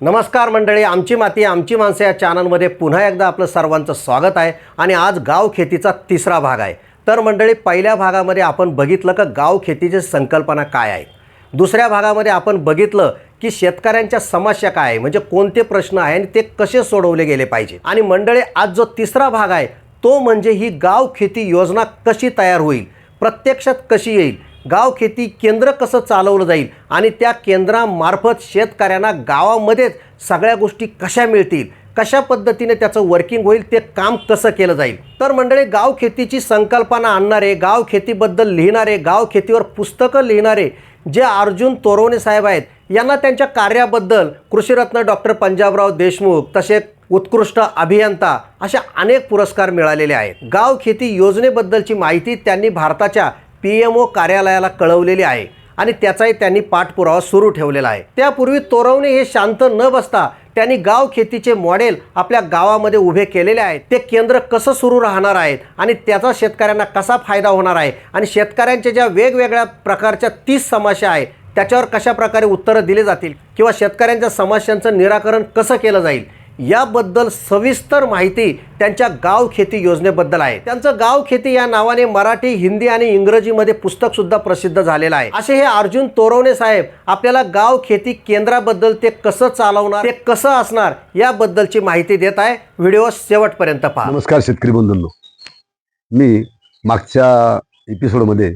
नमस्कार मंडळी आमची माती आमची माणसं या चॅनलमध्ये पुन्हा एकदा आपलं सर्वांचं स्वागत आहे आणि आज गाव खेतीचा तिसरा भाग आहे. तर मंडळी पहिल्या भागामध्ये आपण बघितलं का गाव खेतीची संकल्पना काय आहे? दुसऱ्या भागामध्ये आपण बघितलं की शेतकऱ्यांच्या समस्या काय आहे? म्हणजे कोणते प्रश्न आहे आणि ते कसे सोडवले गेले पाहिजे? आणि मंडळी आज जो तिसरा भाग आहे तो म्हणजे ही गाव खेती योजना कशी तयार होईल? प्रत्यक्षात कशी येईल? गाव खेती केंद्र कसं चालवलं जाईल आणि त्या केंद्रामार्फत शेतकऱ्यांना गावामध्येच सगळ्या गोष्टी कशा मिळतील कशा पद्धतीने त्याचं वर्किंग होईल ते काम कसं केलं जाईल? तर मंडळी गाव खेतीची संकल्पना आणणारे गाव खेतीबद्दल लिहिणारे गाव खेतीवर पुस्तकं लिहिणारे जे अर्जुन तोरवणे साहेब आहेत यांना त्यांच्या कार्याबद्दल कृषीरत्न डॉक्टर पंजाबराव देशमुख तसेच उत्कृष्ट अभियंता अशा अनेक पुरस्कार मिळालेले आहेत. गाव खेती योजनेबद्दलची माहिती त्यांनी भारताच्या पी एम ओ कार्यालयाला कळवलेली आहे आणि त्याचाही त्यांनी पाठपुरावा सुरू ठेवलेला आहे. त्यापूर्वी तोरवणे हे शांत न बसता त्यांनी गाव खेतीचे मॉडेल आपल्या गावामध्ये उभे केलेले आहेत. ते केंद्र कसं सुरू राहणार आहेत आणि त्याचा शेतकऱ्यांना कसा फायदा होणार आहे आणि शेतकऱ्यांच्या ज्या वेगवेगळ्या प्रकारच्या तीस समस्या आहे त्याच्यावर कशा प्रकारे उत्तरं दिली जातील किंवा शेतकऱ्यांच्या समस्यांचं निराकरण कसं केलं जाईल याबद्दल सविस्तर माहिती त्यांच्या गाव खेती योजनेबद्दल आहे. त्यांचं गाव खेती या नावाने मराठी हिंदी आणि इंग्रजीमध्ये पुस्तक सुद्धा प्रसिद्ध झालेलं आहे. असे हे अर्जुन तोरवणे साहेब आपल्याला गाव खेती केंद्राबद्दल ते कसं चालवणार ते कसं असणार याबद्दलची माहिती देत आहे. व्हिडिओ शेवटपर्यंत पहा. नमस्कार शेतकरी बंधूंनो. मी मागच्या एपिसोडमध्ये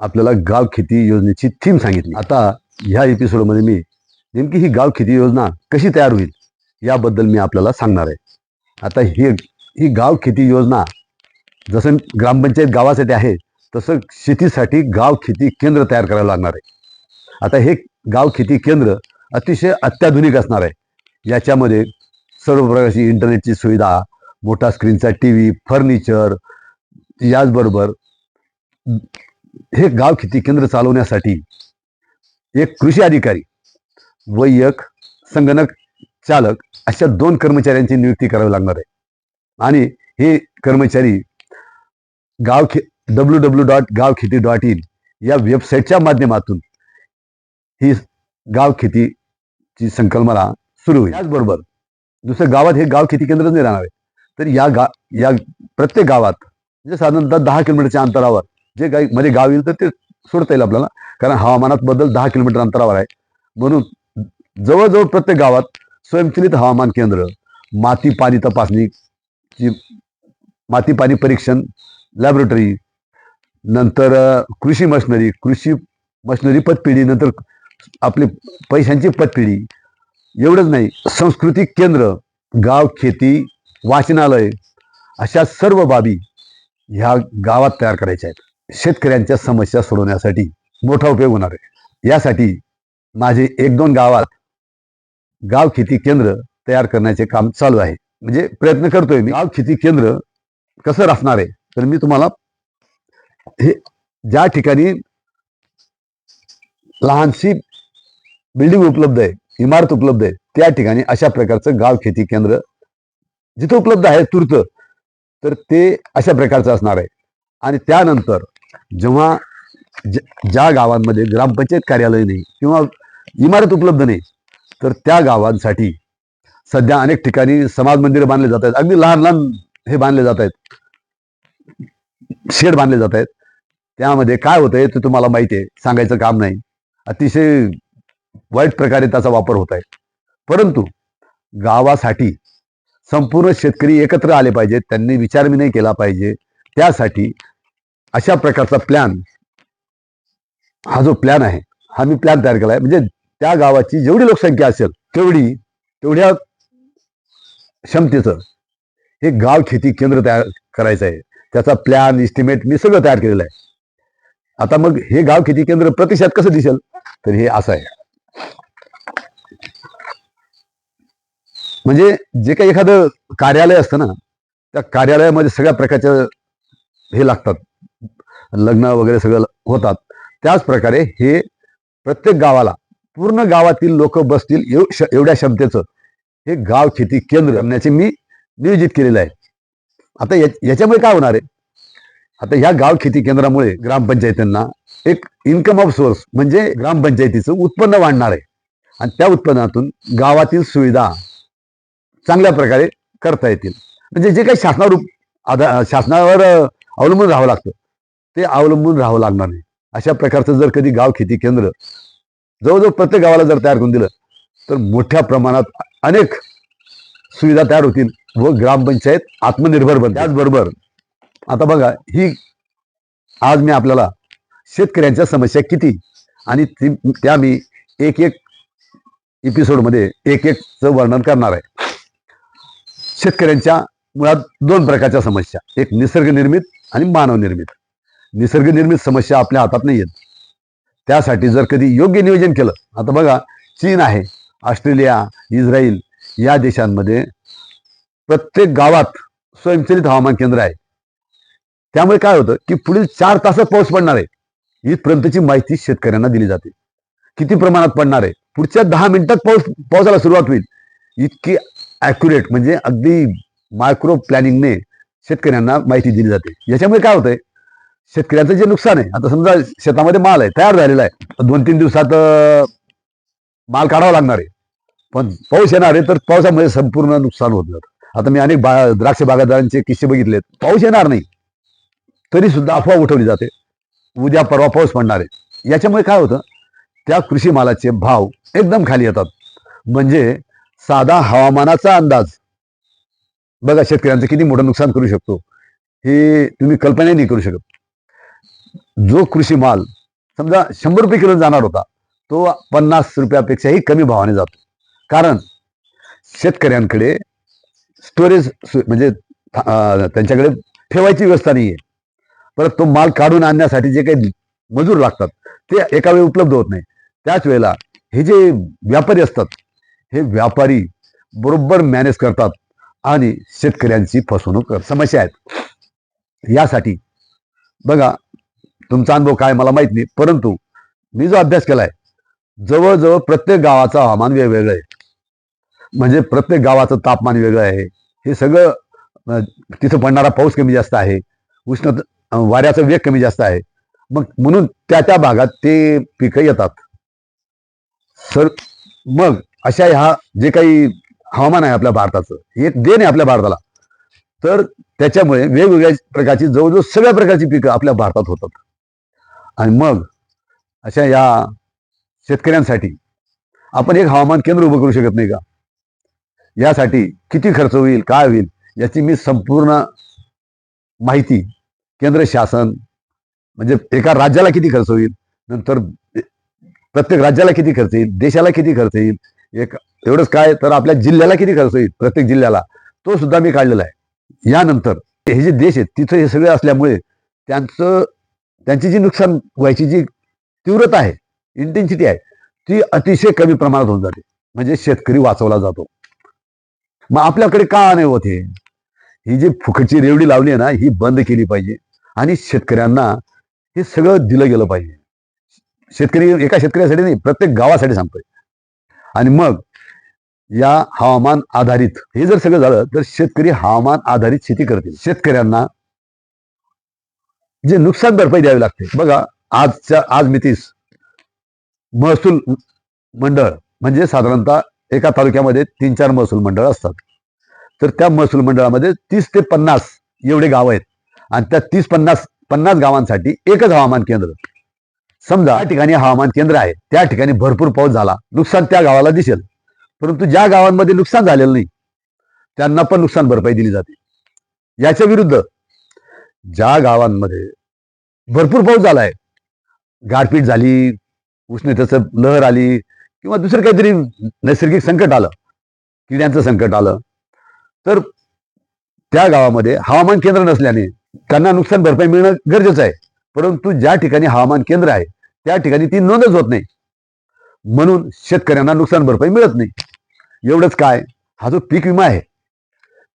आपल्याला गाव खेती योजनेची थीम सांगितली. आता ह्या एपिसोडमध्ये मी नेमकी ही गाव खेती योजना कशी तयार होईल याबद्दल मी आपल्याला सांगणार आहे. आता ही ही गाव खेती योजना जसं ग्रामपंचायत गावासाठी आहे तसं शेतीसाठी गाव खेती केंद्र तयार करायला लागणार आहे. आता हे गाव खेती केंद्र अतिशय अत्याधुनिक असणार आहे. याच्यामध्ये सर्व प्रकारची इंटरनेटची सुविधा मोठा स्क्रीनचा टी व्ही फर्निचर याचबरोबर हे गाव खेती केंद्र चालवण्यासाठी एक कृषी अधिकारी व एक संगणक चालक अशा दोन कर्मचाऱ्यांची नियुक्ती करावी लागणार आहे. आणि हे कर्मचारी गाव खे W W dot Gaav Kheti dot in या वेबसाईटच्या माध्यमातून ही गाव खेतीची संकल्पना सुरू होईल. त्याचबरोबर दुसरं गावात हे गाव खेती केंद्रच नाही राहणार आहे. तर या गा या प्रत्येक गावात म्हणजे साधारणतः दहा किलोमीटरच्या अंतरावर जे काही मध्ये गाव येईल तर ते सोडता येईल आपल्याला. कारण हवामानात बदल दहा किलोमीटर अंतरावर आहे. म्हणून जवळजवळ प्रत्येक गावात स्वयंचलित हवामान केंद्र माती पाणी तपासणीची माती पाणी परीक्षण लॅबोरेटरी नंतर कृषी मशनरी कृषी मशनरी पतपिढी नंतर आपली पैशांची पतपिढी. एवढंच नाही सांस्कृतिक केंद्र गाव खेती वाचनालय अशा सर्व बाबी ह्या गावात तयार करायच्या आहेत. शेतकऱ्यांच्या समस्या सोडवण्यासाठी मोठा उपयोग होणार आहे. यासाठी माझे एक दोन गावात गाव खेती केंद्र तयार करण्याचे काम चालू आहे. म्हणजे प्रयत्न करतोय मी. गाव खेती केंद्र कसं राखणार आहे? तर मी तुम्हाला हे ज्या ठिकाणी लहानशी बिल्डिंग उपलब्ध आहे इमारत उपलब्ध आहे त्या ठिकाणी अशा प्रकारचं गाव खेती केंद्र जिथं उपलब्ध आहे तूर्त तर ते अशा प्रकारचं असणार आहे. आणि त्यानंतर जेव्हा ज- ज्या गावांमध्ये ग्रामपंचायत कार्यालय नाही किंवा इमारत उपलब्ध नाही तर त्या गावांसाठी सध्या अनेक ठिकाणी समाज मंदिरं बांधले जात आहेत. अगदी लहान लहान हे बांधले जात आहेत. शेड बांधले जात आहेत. त्यामध्ये काय होतंय ते तुम्हाला माहिती आहे. सांगायचं काम नाही. अतिशय वाईट प्रकारे त्याचा वापर होत आहे. परंतु गावासाठी संपूर्ण शेतकरी एकत्र आले पाहिजेत. त्यांनी विचारविनय केला पाहिजे. त्यासाठी अशा प्रकारचा प्लॅन हा जो प्लॅन आहे हा मी प्लॅन तयार केला आहे. म्हणजे त्या गावाची जेवढी लोकसंख्या असेल तेवढी तेवढ्या क्षमतेचं हे गाव खेती केंद्र तयार करायचं आहे. त्याचा प्लॅन इस्टिमेट मी सगळं तयार केलेलं आहे. आता मग हे गाव खेती केंद्र प्रतिसाद कसं दिसेल? तर हे असं आहे. म्हणजे जे काही एखादं कार्यालय असतं ना त्या कार्यालयामध्ये सगळ्या प्रकारच्या हे लागतात. लग्न वगैरे सगळं होतात. त्याच प्रकारे हे प्रत्येक गावाला पूर्ण गावातील लोक बसतील एव- एवढ्या क्षमतेचं. हे गाव खेती केंद्र करण्याचे मी नियोजित केलेलं आहे. आता याच्यामुळे काय होणार आहे? आता ह्या गाव खेती केंद्रामुळे ग्रामपंचायतींना एक इन्कम ऑफ सोर्स म्हणजे ग्रामपंचायतीचं उत्पन्न वाढणार आहे. आणि त्या उत्पन्नातून गावातील सुविधा चांगल्या प्रकारे करता येतील. म्हणजे जे काही शासनावर उप- आधा शासनावर अवलंबून राहावं लागतं ते अवलंबून राहावं लागणार नाही. अशा प्रकारचं जर कधी गाव शेती केंद्र जवळजवळ प्रत्येक गावाला जर तयार करून दिलं तर मोठ्या प्रमाणात अनेक सुविधा तयार होतील व ग्रामपंचायत आत्मनिर्भर बनते त्याचबरोबर आता बघा ही आज मी आपल्याला शेतकऱ्यांच्या समस्या किती आणि ती त्या मी एक एक एपिसोडमध्ये एक एकचं वर्णन करणार आहे. शेतकऱ्यांच्या मुळात दोन प्रकारच्या समस्या. एक निसर्गनिर्मित आणि मानवनिर्मित. निसर्गनिर्मित समस्या आपल्या हातात नाही आहेत त्यासाठी जर कधी योग्य नियोजन केलं आता बघा चीन आहे ऑस्ट्रेलिया इस्रायल या देशांमध्ये प्रत्येक गावात स्वयंचलित हवामान केंद्र आहे. त्यामुळे काय होतं की पुढील चार तासात पाऊस पडणार आहे. इथपर्यंतची माहिती शेतकऱ्यांना दिली जाते. किती प्रमाणात पडणार आहे? पुढच्या दहा मिनिटात पाऊस पावसाला सुरुवात होईल. इतकी ॲक्युरेट म्हणजे अगदी मायक्रो प्लॅनिंगने शेतकऱ्यांना माहिती दिली जाते. याच्यामुळे काय होतंय? शेतकऱ्यांचं जे नुकसान आहे आता समजा शेतामध्ये माल आहे तयार झालेला आहे दोन तीन दिवसात माल काढावा लागणार आहे. पण पाऊस येणार आहे तर पावसामध्ये संपूर्ण नुकसान होत जातं. आता मी अनेक बा द्राक्ष बागायतदारांचे किस्से बघितलेत. पाऊस येणार नाही तरी सुद्धा अफवा उठवली जाते. उद्या परवा पाऊस पडणार आहे. याच्यामुळे काय होतं त्या कृषी मालाचे भाव एकदम खाली येतात. म्हणजे साधा हवामानाचा अंदाज. बघा शेतकऱ्यांचं किती मोठं नुकसान करू शकतो. हे तुम्ही कल्पना नाही करू शकत. जो कृषी माल समजा शंभर रुपये किलो जाणार होता तो पन्नास रुपयापेक्षाही कमी भावाने जातो. कारण शेतकऱ्यांकडे स्टोरेज म्हणजे त्यांच्याकडे ठेवायची व्यवस्था नाही आहे परत तो माल काढून आणण्यासाठी जे काही मजूर लागतात ते एका वेळी उपलब्ध होत नाही. त्याच वेळेला हे जे व्यापारी असतात हे व्यापारी बरोबर मॅनेज करतात आणि शेतकऱ्यांची फसवणूक समस्या आहेत. यासाठी बघा तुमचा अनुभव काय मला माहीत नाही. परंतु मी जो अभ्यास केलाय जवळजवळ प्रत्येक गावाचं हवामान वेगवेगळं आहे. म्हणजे प्रत्येक गावाचं तापमान वेगळं आहे. हे सगळं तिथं पडणारा पाऊस कमी जास्त आहे. उष्ण वाऱ्याचा वेग कमी जास्त आहे. मग म्हणून त्या त्या भागात ते पिकं येतात. सर मग अशा ह्या जे काही हवामान आहे आपल्या भारताचं हे एक देण आहे आपल्या भारताला. तर त्याच्यामुळे वेगवेगळ्या प्रकारची जवळजवळ सगळ्या प्रकारची पिकं आपल्या भारतात होतात. आणि मग अशा या शेतकऱ्यांसाठी आपण एक हवामान केंद्र उभं करू शकत नाही का? यासाठी किती खर्च होईल काय होईल याची मी संपूर्ण माहिती केंद्र शासन म्हणजे एका राज्याला किती खर्च होईल नंतर प्रत्येक राज्याला किती खर्च येईल देशाला किती खर्च येईल एक एवढंच काय तर आपल्या जिल्ह्याला किती खर्च होईल प्रत्येक जिल्ह्याला. तो सुद्धा मी काढलेला आहे. यानंतर हे जे देश आहेत तिथं हे सगळे असल्यामुळे त्यांचं त्यांची जी नुकसान व्हायची जी तीव्रता आहे इंटेन्सिटी आहे ती अतिशय कमी प्रमाणात होऊन जाते. म्हणजे शेतकरी वाचवला जातो. मग आपल्याकडे का नाही होत हे? ही जी फुकटची रेवडी लावली आहे ना ही बंद केली पाहिजे. आणि शेतकऱ्यांना हे सगळं दिलं गेलं पाहिजे. शेतकरी एका शेतकऱ्यासाठी नाही प्रत्येक गावासाठी सांगतोय. आणि मग या हवामान आधारित हे जर सगळं झालं तर शेतकरी हवामान आधारित शेती करतील. शेतकऱ्यांना जे नुकसान भरपाई द्यावी लागते. बघा आजच्या आज मितीस महसूल मंडळ म्हणजे साधारणतः एका तालुक्यामध्ये तीन चार महसूल मंडळ असतात. तर त्या महसूल मंडळामध्ये तीस ते पन्नास एवढे गाव आहेत. आणि त्या तीस पन्नास पन्नास गावांसाठी एकच हवामान केंद्र. समजा त्या ठिकाणी हवामान केंद्र आहे. त्या ठिकाणी भरपूर पाऊस झाला. नुकसान त्या गावाला दिसेल. परंतु ज्या गावांमध्ये नुकसान झालेलं नाही त्यांना पण नुकसान भरपाई दिली जाते. याच्या विरुद्ध ज्या गावांमध्ये भरपूर पाऊस झालाय. गारपीट झाली उष्णतेचं लहर आली किंवा दुसरं काहीतरी नैसर्गिक संकट आलं किड्यांचं संकट आलं. तर त्या गावामध्ये हवामान केंद्र नसल्याने त्यांना नुकसान भरपाई मिळणं गरजेचं आहे. परंतु ज्या ठिकाणी हवामान केंद्र आहे त्या ठिकाणी ती नोंदच होत नाही. म्हणून शेतकऱ्यांना नुकसान भरपाई मिळत नाही. एवढंच काय हा जो पीक विमा आहे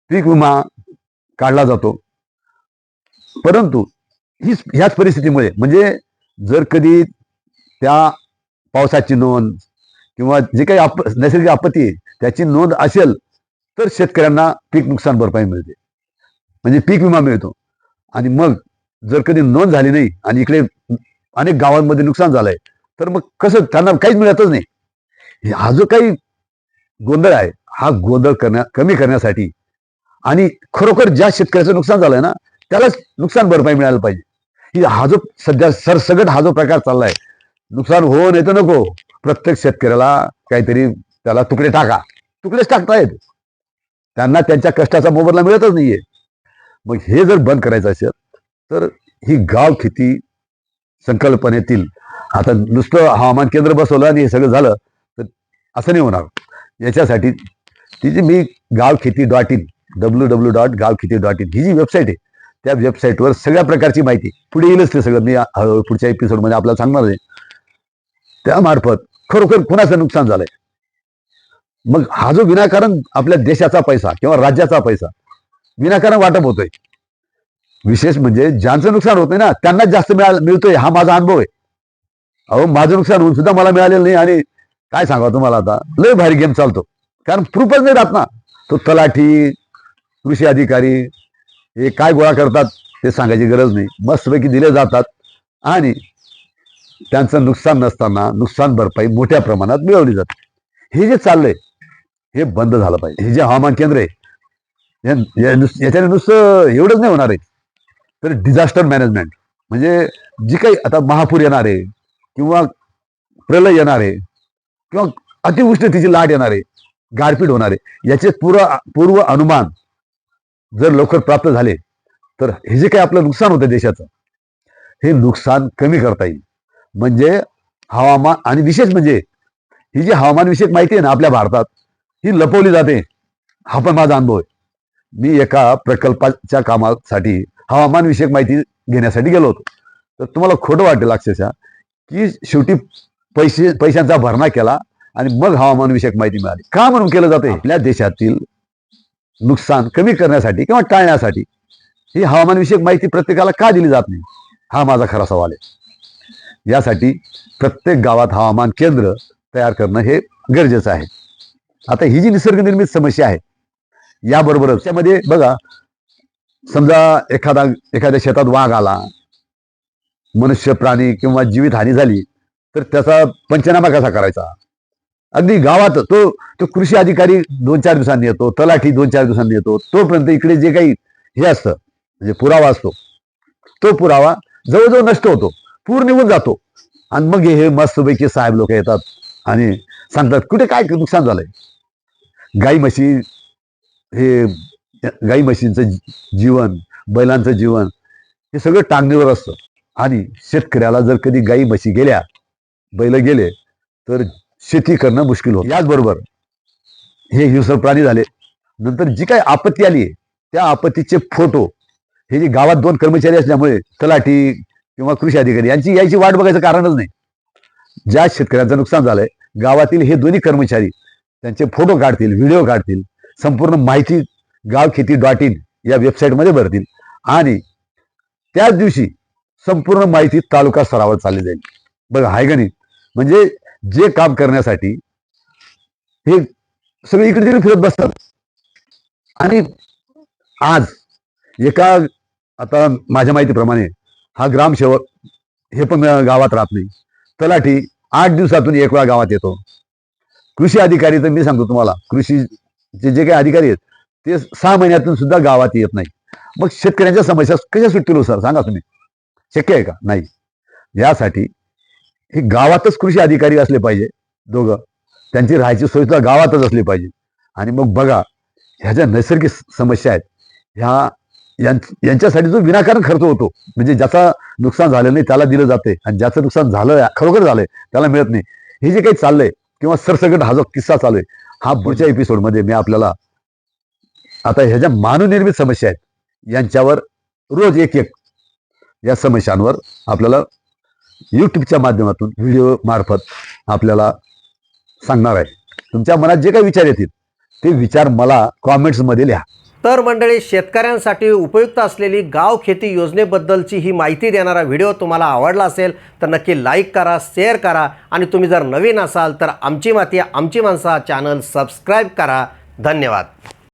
पीक विमा काढला जातो. परंतु ही ह्याच परिस्थितीमुळे म्हणजे जर कधी त्या पावसाची नोंद किंवा जे काही आप नैसर्गिक आपत्ती आहे त्याची नोंद असेल तर शेतकऱ्यांना पीक नुकसान भरपाई मिळते. म्हणजे पीक विमा मिळतो. आणि मग जर कधी नोंद झाली नाही आणि इकडे अनेक गावांमध्ये नुकसान झालंय तर मग कसं त्यांना काहीच मिळतच नाही. हा जो काही गोंधळ आहे हा गोंधळ करण्या कमी करण्यासाठी आणि खरोखर ज्या शेतकऱ्याचं नुकसान झालंय ना त्यालाच नुकसान भरपाई मिळायला पाहिजे. ही हा जो सध्या सरसगट हा जो प्रकार चाललाय नुकसान हो नाही नको. प्रत्येक शेतकऱ्याला काहीतरी त्याला तुकडे टाका. तुकडेच टाकतायत त्यांना त्यांच्या कष्टाचा मोबदला मिळतच नाहीये. मग हे जर बंद करायचं असेल तर ही गाव खेती संकल्पनेतील आता नुसतं हवामान केंद्र बसवलं आणि हे सगळं झालं तर असं नाही होणार. याच्यासाठी ती जी मी Gaav Kheti dot in W W dot Gaav Kheti dot in ही जी वेबसाईट आहे त्या वेबसाईटवर सगळ्या प्रकारची माहिती. पुढे येईलच ते सगळं. मी हळूहळू पुढच्या एपिसोडमध्ये आपल्याला सांगणार आहे. त्यामार्फत खरोखर कुणाचं नुकसान झालंय? मग हा जो विनाकारण आपल्या देशाचा पैसा किंवा राज्याचा पैसा विनाकारण वाटप होतोय. विशेष म्हणजे ज्यांचं नुकसान होत नाही ना त्यांनाच जास्त मिळाल मिळतोय. हा माझा अनुभव आहे. अहो माझं नुकसान होऊन सुद्धा मला मिळालेलं नाही आणि काय सांगा तुम्हाला आता? लय भारी गेम चालतो. कारण प्रूफच नाही राहत ना. तो तलाठी कृषी अधिकारी हे काय गोळा करतात ते सांगायची गरज नाही. मस्तपैकी दिले जातात आणि त्यांचं नुकसान नसताना नुकसान भरपाई मोठ्या प्रमाणात मिळवली जाते. हे जे चाललंय हे बंद झालं पाहिजे. हे जे हवामान केंद्र आहे याच्याने नुसतं एवढंच नाही होणार आहे. तर डिझास्टर मॅनेजमेंट म्हणजे जी काही आता महापूर येणार आहे किंवा प्रलय येणार आहे किंवा अतिवृष्टीची लाट येणार आहे गारपीट होणार आहे याचे पूर्व पूर्व अनुमान जर लवकर प्राप्त झाले तर हे जे काही आपलं नुकसान होतं देशाचं हे नुकसान कमी करता येईल. म्हणजे हवामान आणि विशेष म्हणजे ही जी हवामानविषयक माहिती आहे ना आपल्या भारतात ही लपवली जाते. हा पण माझा अनुभव आहे. मी एका प्रकल्पाच्या कामासाठी हवामानविषयक माहिती घेण्यासाठी गेलो होतो. तर तुम्हाला खोटं वाटेल अक्षरशः की शेवटी पैसे पैशांचा भरणा केला आणि मग हवामानविषयक माहिती मिळाली. का म्हणून केलं जाते? आपल्या देशातील नुकसान कमी करण्यासाठी किंवा टाळण्यासाठी ही हवामानविषयक माहिती प्रत्येकाला का दिली जात नाही हा माझा खरा सवाल आहे. यासाठी प्रत्येक गावात हवामान केंद्र तयार करणं हे गरजेचं आहे. आता ही जी निसर्गनिर्मित समस्या आहे याबरोबरच त्यामध्ये बघा समजा एखादा एखाद्या शेतात वाघ आला मनुष्य प्राणी किंवा जीवित हानी झाली तर त्याचा पंचनामा कसा करायचा? अगदी गावात तो तो कृषी अधिकारी दोन चार दिवसांनी येतो तलाठी दोन चार दिवसांनी येतो तोपर्यंत इकडे जे काही हे असतं म्हणजे पुरावा असतो तो पुरावा जवळजवळ नष्ट होतो पूर निघून जातो. आणि मग हे मस्तपैकी साहेब लोक येतात आणि सांगतात कुठे काय नुकसान झालंय? गाई म्हशी हे गाई म्हशींचं जीवन बैलांचं जीवन हे सगळं टांगणीवर असतं. आणि शेतकऱ्याला जर कधी गाई म्हशी गेल्या बैल गेले तर शेती करणं मुश्किल होतं. याचबरोबर हे हिंसक प्राणी झाले. नंतर जी काही आपत्ती आली त्या आपत्तीचे फोटो हे जे गावात दोन कर्मचारी असल्यामुळे तलाठी किंवा कृषी अधिकारी यांची यायची वाट बघायचं कारणच नाही. ज्या शेतकऱ्यांचं नुकसान झालंय गावातील हे दोन्ही कर्मचारी त्यांचे फोटो काढतील व्हिडिओ काढतील संपूर्ण माहिती गाव खेती डॉट इन या वेबसाईटमध्ये भरतील आणि त्याच दिवशी संपूर्ण माहिती तालुका स्तरावर चालली जाईल. बघा आहे का नाही? म्हणजे जे काम करण्यासाठी हे सगळे इकडे तिकडे फिरत बसतात. आणि आज एका आता माझ्या माहितीप्रमाणे हा ग्रामसेवक हे पण गावात राहत नाही. तलाठी आठ दिवसातून एक वेळा गावात येतो. कृषी अधिकारी तर मी सांगतो तुम्हाला कृषीचे जे काही अधिकारी आहेत ते सहा महिन्यातून सुद्धा गावात येत नाही. मग शेतकऱ्यांच्या समस्या कशा सुटतील हो, सर? सांगा तुम्ही. शक्य आहे का? नाही. यासाठी हे गावातच कृषी अधिकारी असले पाहिजे दोघं. त्यांची राहायची सोय सुद्धा गावातच असली पाहिजे. आणि मग बघा ह्या ज्या नैसर्गिक समस्या आहेत ह्या यांच्यासाठी जो विनाकारण खर्च होतो म्हणजे ज्याचा नुकसान झालं नाही त्याला दिलं जाते आणि ज्याचं नुकसान झालं खरोखर झालंय त्याला मिळत नाही. हे जे काही चाललंय किंवा सरसगट हा जो किस्सा चालू आहे हा पुढच्या एपिसोडमध्ये मी आपल्याला आता ह्या ज्या मानवनिर्मित समस्या आहेत यांच्यावर रोज एक एक या समस्यांवर आपल्याला यूट्यूबच्या माध्यमातून व्हिडिओ मार्फत आपल्याला सांगणार आहे. तुमच्या मनात जे काही विचार येतील ते विचार मला कॉमेंट्समध्ये लिहा. तर मंडळी शेतकऱ्यांसाठी उपयुक्त असलेली गाव खेती योजनेबद्दलची ही माहिती देणारा व्हिडिओ तुम्हाला आवडला असेल तर नक्की लाईक करा शेअर करा. आणि तुम्ही जर नवीन असाल तर आमची माती आमची माणसा चॅनल सबस्क्राईब करा. धन्यवाद.